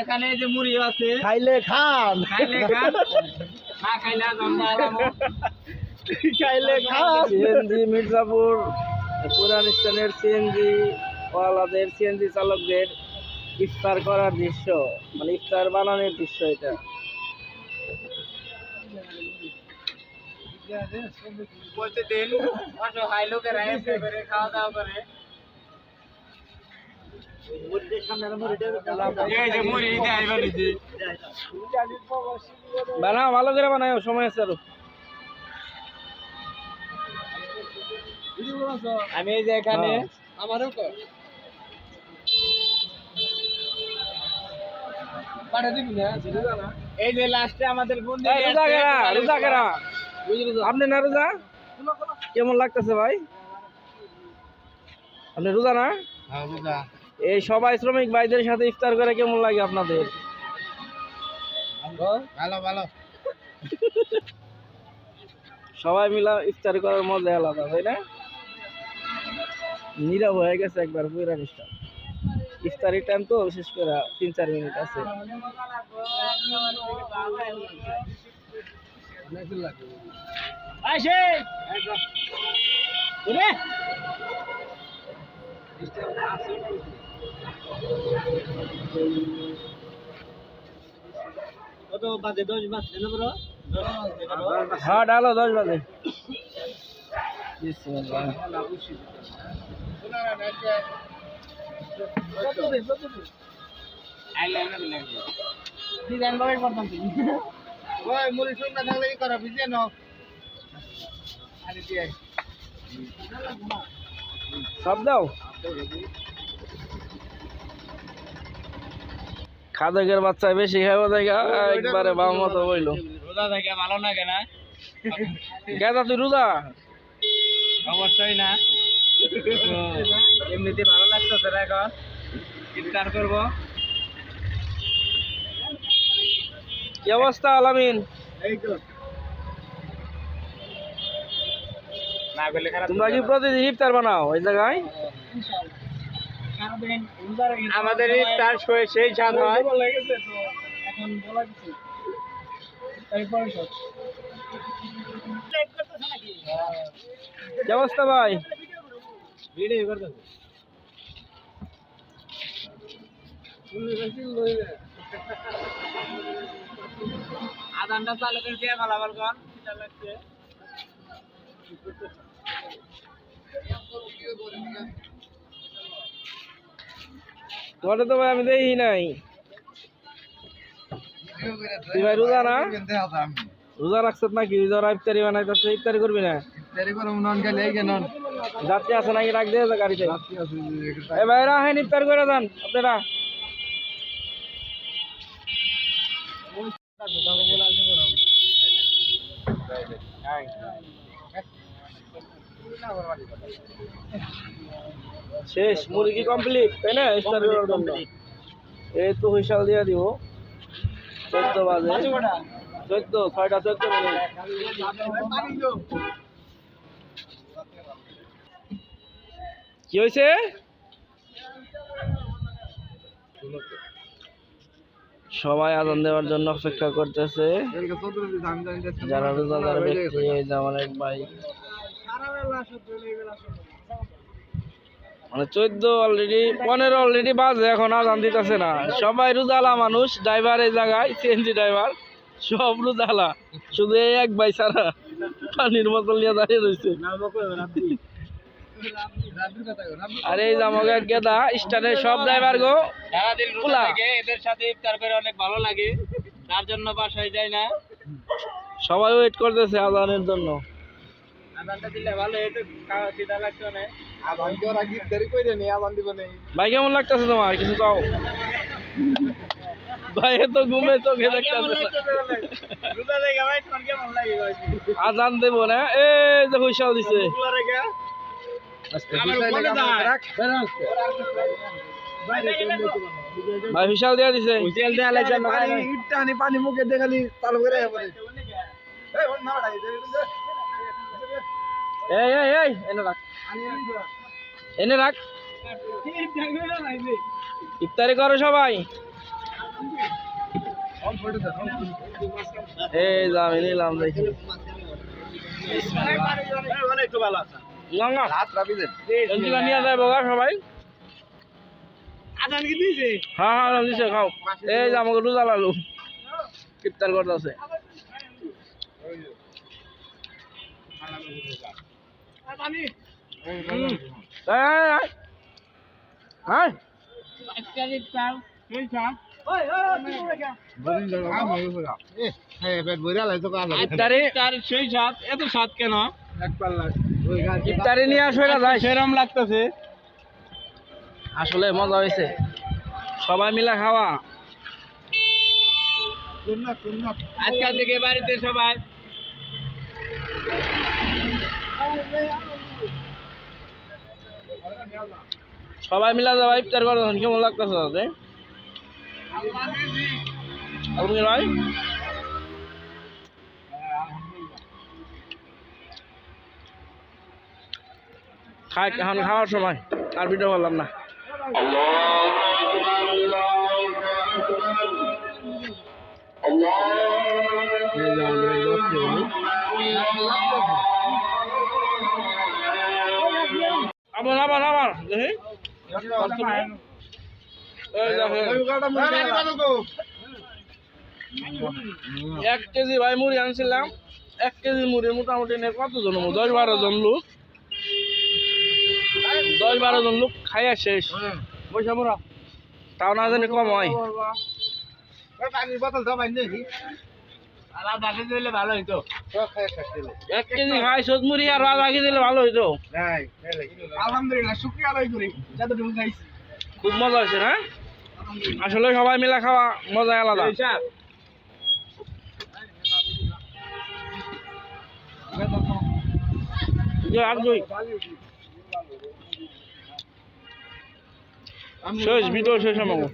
এখানে যে মুড়ি আছে। খাইলে খান। খাইলে খান। না খাইলে আমরা আরামো খাইলে খান। সিএনজি মির্জাপুর পুরান স্থানের সিএনজি ওয়ালাদের সিএনজি চালকদের ইফতার করার দৃশ্য। মানে ইফতার বানানোর দৃশ্য এটা। বলতে দিন অসহায় লোকেরা এসে করে খাওয়া দাওয়া করে এই যে মুড়ি দেয় বানাও ভালো করে বানাও সময় আছে আরও। আমি এই যে এখানে হ্যাঁ। আমারও কর। পাঠা দিবি না? এই যে লাস্টে আমাদের বন্ধু আপনি না রোজা? কেমন লাগতেছে ভাই? আপনি রোজা না? এই সবাই শ্রমিক ভাইদের সাথে ইফতার করে কেমন লাগে আপনাদের? ভালো ভালো সবাই মিলা ইফতার করার মজা আলাদা তাই না? নীরব হয়ে গেছে একবার পুরা অনুষ্ঠান ইফতারি টাইম তো বিশেষ করে তিন চার মিনিট আছে। কত বাজে দশ বাজছে না বড় হ্যাঁ ডালো দশ বাজে বিসমিল্লাহ। ডিজাইন ভাবে করতাম ওই মুড়ি শুকনা থাকলে কি করা ভিজে নাও দিয়ে সব দাও? খাদকের বাচ্চা বেশি খাইব দেখা একবারে বাম মতো বইলো রোজা থেকে ভালো লাগে না? গেদা তুই রোজা? অবশ্যই না। এমনিতে ভালো লাগতেছে না এখন? ইফতার করব? কি অবস্থা আলামিন? তোমরা কি প্রতিদিন ইফতার বানাও ওই জায়গায়? আমাদের ইফতার সেই স্বাদ হয়। কি অবস্থা ভাই? আদানটা চালু করে দিয়ে খিদা লাগছে তোমার তো ভাই আমি দেখি নাই। তুই ভাই রোজা না রোজা রাখছত নাকি? রোজা ইফতারি বানাইতেছে ইফতারি করবি না? যাত্রী আছে নাকি? রাখ যা গাড়িতে। এ ভাইরা হ্যাঁ ইফতার করে যান আপনারা। শেষ মুরগি কমপ্লিট তাই না? জন্য এই তো হিসাব দিয়ে দিব। চোদ্দ বাজে। চোদ্দ ছয়টা চোদ্দ কি হয়েছে সবাই আদান দেওয়ার জন্য অপেক্ষা করতেছে। যারা রোজাদার ব্যক্তি এক ভাই। মানে চোদ্দ অলরেডি পনেরো অলরেডি বাজে এখন আজান দিতেছে না। সবাই রোজালা মানুষ ড্রাইভার এই জায়গায় সিএনজি ড্রাইভার সব রোজালা। শুধু এই এক ভাই ছাড়া পানির বোতল নিয়ে দাঁড়িয়ে রয়েছে। আরে এই জামাকে গেদা স্টানের সব ড্রাইভার গো পোলা। এদের সাথে ইফতার করে অনেক ভালো লাগে। তার জন্য বাসায় যাই না। সবাই ওয়েট করতেছে আজানের জন্য। ভাই কেমন লাগতেছে তোমার? কিছু কাও? ভাই তো ঘুমে চোখে দেখতেছে আজান দেবো না। এই যে হুইসাল দিছে। ভাই হুইসাল দিয়ে দিছে। দেয়া লাগছে পানি মুখে দেখালি চালু করে এই এই এই, এনে রাখ। এনে রাখ। ইফতারি করো সবাই। এই আমি নিলাম দেখি নিয়ে যায় বগা সবাই। হ্যাঁ হ্যাঁ এই আমাকে পানি হ্যাঁ এত সাত কেন? ইফতারি নিয়ে যাই। সেরম লাগতেছে। আসলে মজা হয়েছে। সবাই মিলে খাওয়া। আজকাল থেকে বাড়িতে সবাই। সবাই মিলে যাওয়া ইফতার করতেছেন কেমন লাগতেছে তাতে? আপনি ভাই? খাই এখন খাওয়ার সময় আর ভিডিও করলাম না। আবার আবার আবার। দেখি। এক কেজি ভাই মুড়ি আনছিলাম। এক কেজি মুড়ির মোটামুটি নিয়ে কতজন হব? দশ বারো জন লোক। দশ বারো জন লোক খাইয়া শেষ। পয়সা তাও না জানি কম হয়। এক কেজি খাই সোদ আর আধা কেজি দিলে ভালো হইতো। আলহামদুলিল্লাহ শুক্রিয়া আদায় করি। যতটুকু খাইছি। খুব মজা হয়েছে না আসলে সবাই মিলে খাওয়া মজা আলাদা। আর দুই। শেষ ভিডিও শেষ আমাকে